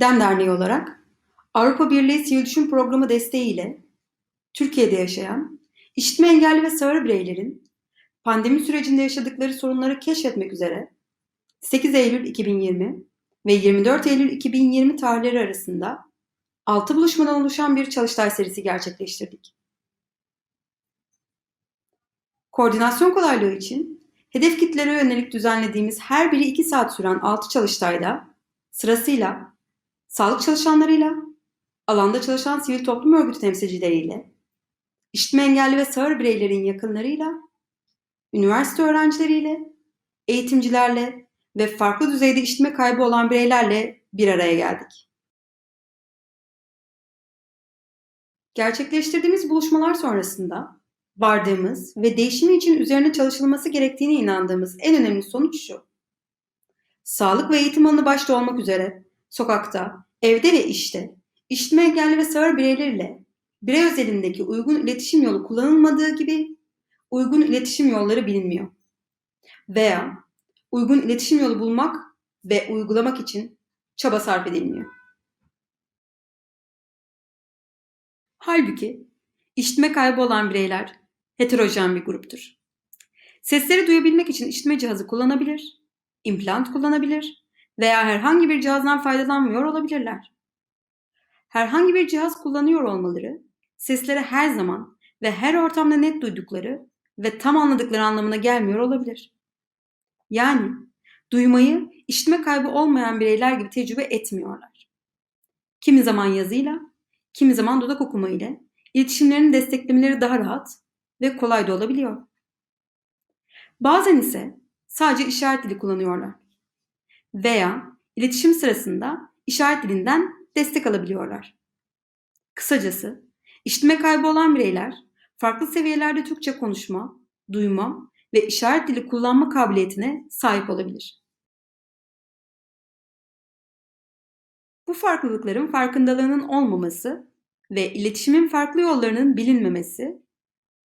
DEM Derneği olarak Avrupa Birliği Sivil Düşün Programı desteğiyle Türkiye'de yaşayan işitme engelli ve sağır bireylerin pandemi sürecinde yaşadıkları sorunları keşfetmek üzere 8 Eylül 2020 ve 24 Eylül 2020 tarihleri arasında 6 buluşmadan oluşan bir çalıştay serisi gerçekleştirdik. Koordinasyon kolaylığı için hedef kitlere yönelik düzenlediğimiz her biri 2 saat süren 6 çalıştayda sırasıyla sağlık çalışanlarıyla, alanda çalışan sivil toplum örgütü temsilcileriyle, işitme engelli ve sağır bireylerin yakınlarıyla, üniversite öğrencileriyle, eğitimcilerle ve farklı düzeyde işitme kaybı olan bireylerle bir araya geldik. Gerçekleştirdiğimiz buluşmalar sonrasında vardığımız ve değişimi için üzerine çalışılması gerektiğine inandığımız en önemli sonuç şu. Sağlık ve eğitim alanı başta olmak üzere sokakta, evde ve işte işitme engelli ve sağır bireylerle birey özelindeki uygun iletişim yolu kullanılmadığı gibi uygun iletişim yolları bilinmiyor. Veya uygun iletişim yolu bulmak ve uygulamak için çaba sarf edilmiyor. Halbuki işitme kaybı olan bireyler heterojen bir gruptur. Sesleri duyabilmek için işitme cihazı kullanabilir, implant kullanabilir veya herhangi bir cihazdan faydalanmıyor olabilirler. Herhangi bir cihaz kullanıyor olmaları, sesleri her zaman ve her ortamda net duydukları ve tam anladıkları anlamına gelmiyor olabilir. Yani duymayı işitme kaybı olmayan bireyler gibi tecrübe etmiyorlar. Kimi zaman yazıyla, kimi zaman dudak okuma ile iletişimlerini desteklemeleri daha rahat ve kolay da olabiliyor. Bazen ise sadece işaret dili kullanıyorlar. Veya iletişim sırasında işaret dilinden destek alabiliyorlar. Kısacası işitme kaybı olan bireyler farklı seviyelerde Türkçe konuşma, duyma ve işaret dili kullanma kabiliyetine sahip olabilir. Bu farklılıkların farkındalığının olmaması ve iletişimin farklı yollarının bilinmemesi,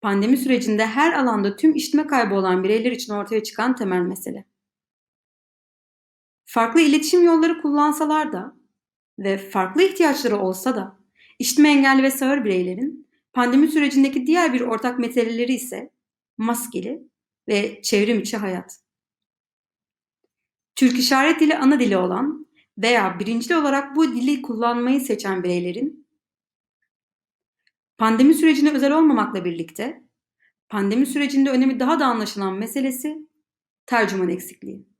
pandemi sürecinde her alanda tüm işitme kaybı olan bireyler için ortaya çıkan temel mesele. Farklı iletişim yolları kullansalar da ve farklı ihtiyaçları olsa da işitme engelli ve sağır bireylerin pandemi sürecindeki diğer bir ortak meseleleri ise maskeli ve çevrim içi hayat. Türk işaret dili ana dili olan veya birincil olarak bu dili kullanmayı seçen bireylerin pandemi sürecine özel olmamakla birlikte pandemi sürecinde önemi daha da anlaşılan meselesi tercüman eksikliği.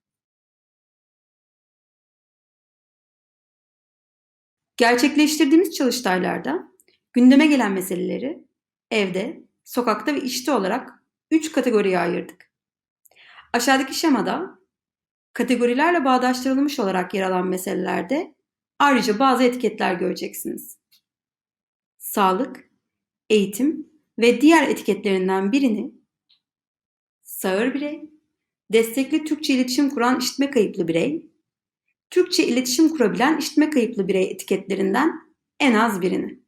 Gerçekleştirdiğimiz çalıştaylarda gündeme gelen meseleleri evde, sokakta ve işte olarak üç kategoriye ayırdık. Aşağıdaki şemada kategorilerle bağdaştırılmış olarak yer alan meselelerde ayrıca bazı etiketler göreceksiniz. Sağlık, eğitim ve diğer etiketlerinden birini sağır birey, destekli Türkçe iletişim kuran işitme kayıplı birey, Türkçe iletişim kurabilen işitme kayıplı birey etiketlerinden en az birini.